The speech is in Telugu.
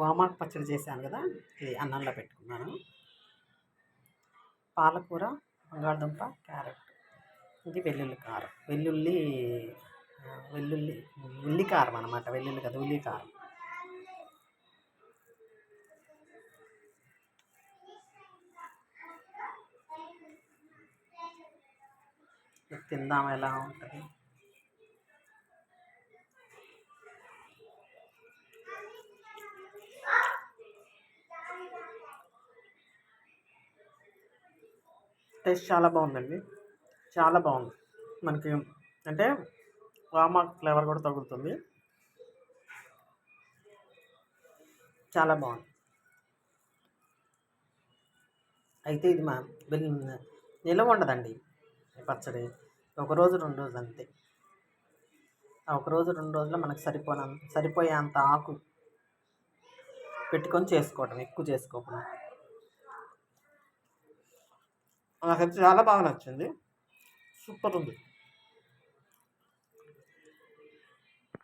వామాకు పచ్చడి చేశాను కదా ఇది అన్నంలో పెట్టుకున్నాను. పాలకూర బంగాళదుంప క్యారెట్ ఇది వెల్లుల్లి కారం. వెల్లుల్లి వెల్లుల్లి ఉల్లి కారం అనమాట వెల్లుల్లి కదా ఉల్లి కారం. తిందాం ఎలా ఉంటుంది? టేస్ట్ చాలా బాగుందండి. చాలా బాగుంది. మనకి అంటే వామాక్ ఫ్లేవర్ కూడా తగులుతుంది. చాలా బాగుంది. అయితే ఇది మా వెల్ నిలవ ఉండదండి. పచ్చడి ఒక రోజు రెండు రోజులు అంతే. ఒక రోజు రెండు రోజుల్లో మనకు సరిపోన సరిపోయేంత ఆకు పెట్టుకొని చేసుకోవటం ఎక్కువ చేసుకోకుండా. నాకైతే చాలా బాగా నచ్చింది. సూపర్ ఉంది.